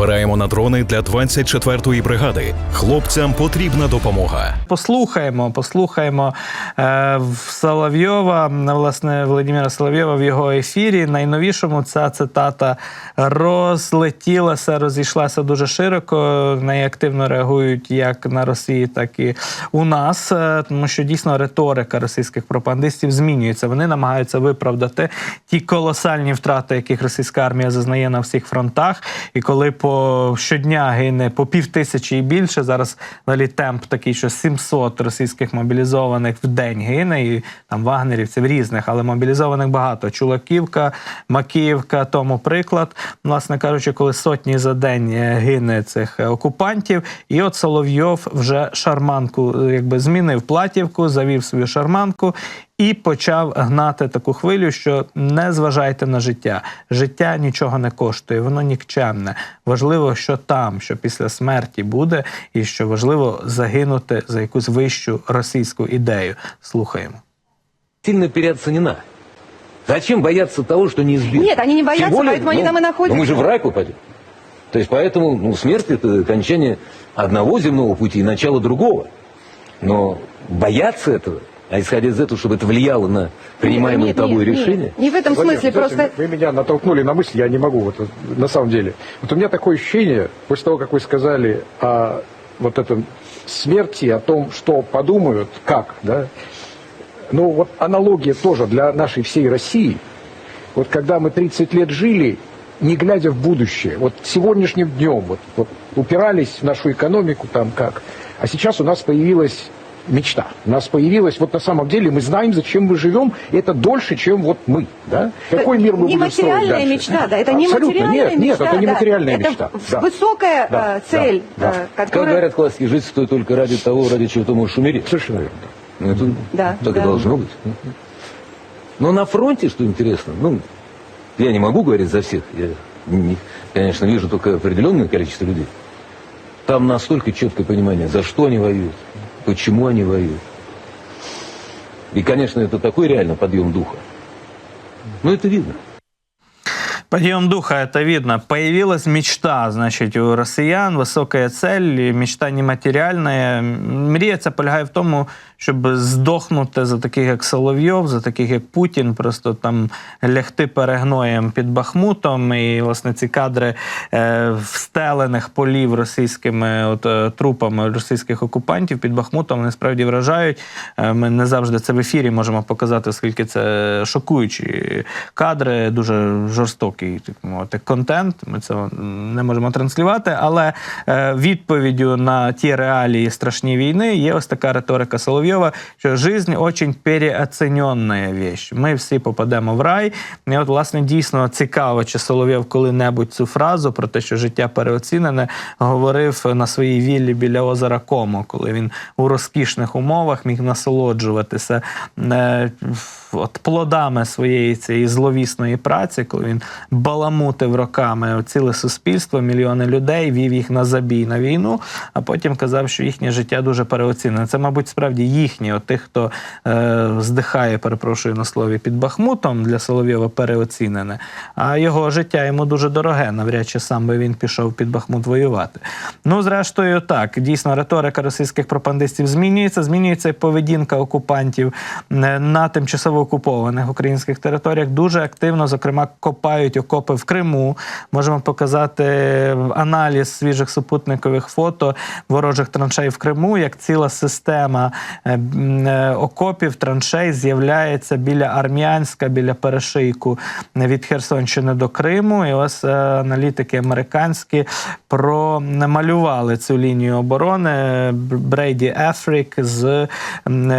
Збираємо на дрони для 24-ї бригади. Хлопцям потрібна допомога. Послухаємо, послухаємо е, Соловйова, власне, Володимира Соловйова в його ефірі. Найновішому ця цитата розлетілася, розійшлася дуже широко. На неї активно реагують як на Росії, так і у нас, е, тому що дійсно риторика російських пропагандистів змінюється. Вони намагаються виправдати ті колосальні втрати, яких російська армія зазнає на всіх фронтах. І коли по щодня гине по пів тисячі і більше, зараз взагалі темп такий, що 700 російських мобілізованих в день гине, і там вагнерівців різних, але мобілізованих багато. Чулаківка, Макіївка, тому приклад, власне кажучи, коли сотні за день е, гине цих е, окупантів. І от Соловйов вже шарманку, е, якби змінив платівку, завів свою шарманку І почав гнати таку хвилю, що не зважайте на життя. Життя нічого не коштує, воно нікчемне. Важливо, що там, що після смерті буде, і що важливо загинути за якусь вищу російську ідею. Слухаємо. сильно переоценена. Зачем бояться того, что неизбежно? Нет, они не боятся, Тем более, поэтому они ну, там и находятся. ну, мы же в рай попадем. То есть поэтому ну, смерть это окончание одного земного пути и начало другого. Но бояться этого, а исходя из этого, чтобы это влияло на принимаемые Нет, тобой нет, нет. решения, Не в этом Владимир, смысле, просто... Вы меня натолкнули на мысль, я не могу, вот, на самом деле. Вот у меня такое ощущение, после того, как вы сказали о вот этом смерти, о том, что подумают, как, да, ну вот аналогия тоже для нашей всей России. Вот когда мы 30 лет жили, не глядя в будущее, вот сегодняшним днем, вот, вот упирались в нашу экономику там как, а сейчас у нас появилась мечта. У нас появилась, вот на самом деле мы знаем, зачем мы живем, и это дольше, чем вот мы, да? Какой мир мы будем строить материальная дальше? мечта, да, это не Абсолютно, материальная нет, мечта. нет, это не да. материальная это мечта. в- Да. высокая Да, э, цель, да, да. э, как которая... говорят классики, жить стоит только ради того, ради чего ты можешь умереть. Совершенно верно. Ну, это Да, так да. и должно быть. Но на фронте, что интересно, ну, я не могу говорить за всех, я, не- конечно, вижу только определенное количество людей. Там настолько четкое понимание, за что они воюют, почему они воюют. И, конечно, это такой реально подъем духа. Но это видно. Подъем духа, это видно. Появилась мечта, значить, у росіян, висока цель, мечта нематеріальна. Мрія полягає в тому, щоб здохнути за таких, як Соловйов, за таких, як Путін, просто там лягти перегноєм під Бахмутом. І, власне, ці кадри е, встелених полів російськими от, е, трупами російських окупантів під Бахмутом, вони справді вражають. Е, ми не завжди це в ефірі можемо показати, оскільки це шокуючі кадри, дуже жорстокий так мовити, контент. Ми це не можемо транслювати, але е, відповіддю на ті реалії страшні війни є ось така риторика Соловйова, що жизнь очень переоцінена вещь. Ми всі попадемо в рай. І от, власне, дійсно цікаво, чи Соловйов коли-небудь цю фразу про те, що життя переоцінене, говорив на своїй віллі біля озера Комо, коли він у розкішних умовах міг насолоджуватися е, от плодами своєї цієї зловісної праці, коли він баламутив роками ціле суспільство, мільйони людей, вів їх на забій на війну, а потім казав, що їхнє життя дуже переоцінене. Це, мабуть, справді їхнє, от тих, хто е, здихає, перепрошую на слові, під Бахмутом для Соловйова переоцінене. А його життя йому дуже дороге. Навряд чи сам би він пішов під Бахмут воювати. Ну, зрештою, так дійсно риторика російських пропагандистів змінюється. Змінюється і поведінка окупантів е, на тимчасово окупованих українських територіях. Дуже активно, зокрема, копають окопи в Криму. Можемо показати аналіз свіжих супутникових фото ворожих траншей в Криму, як ціла система е, е, окопів, траншей з'являється біля Армянська, біля перешийку від Херсонщини до Криму. І ось е, аналітики американські промалювали цю лінію оборони. Брейді Ефрік з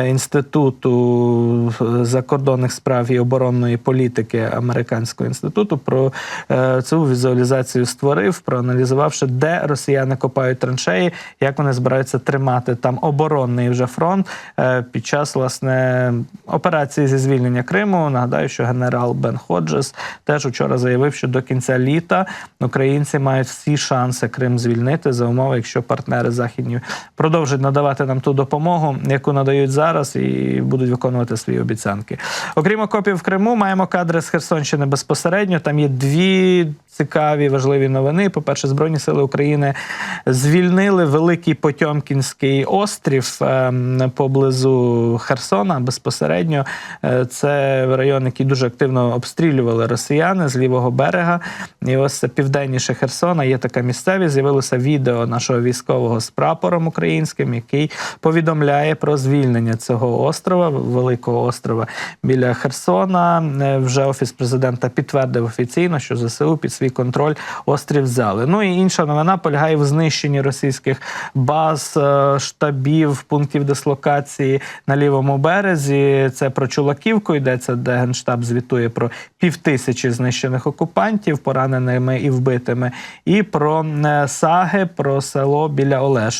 інституту закордонних справ і оборонної політики американського інституту про е, цю візуалізацію створив, проаналізувавши, де росіяни копають траншеї, як вони збираються тримати там оборонний вже фронт е, під час власне операції зі звільнення Криму. Нагадаю, що генерал Бен Ходжес теж вчора заявив, що до кінця літа українці мають всі шанси Крим звільнити за умови, якщо партнери західні продовжать надавати нам ту допомогу, яку надають зараз, і будуть виконувати свої обіцянки. Окрім окопів в Криму, маємо кадри з Херсонщини безпосередньо. Там є дві цікаві важливі новини. По-перше, Збройні сили України звільнили великий Потьомкінський острів ем, поблизу Херсона. Безпосередньо Е, це район, який дуже активно обстрілювали росіяни з лівого берега. І ось південніше Херсона є така місцевість. З'явилося відео нашого військового з прапором українським, який повідомляє про звільнення цього острова, великого острова біля Херсона. Е, Вже офіс президента підтвердив офіційно, що ЗСУ під свій контроль острів взяли. Ну і інша новина полягає в знищенні російських баз, е, штабів, пунктів дислокації на лівому березі. Це про Чулаківку йдеться, де генштаб звітує про півтисячі знищених окупантів, пораненими і вбитими, і про Саги, про село біля Олеша.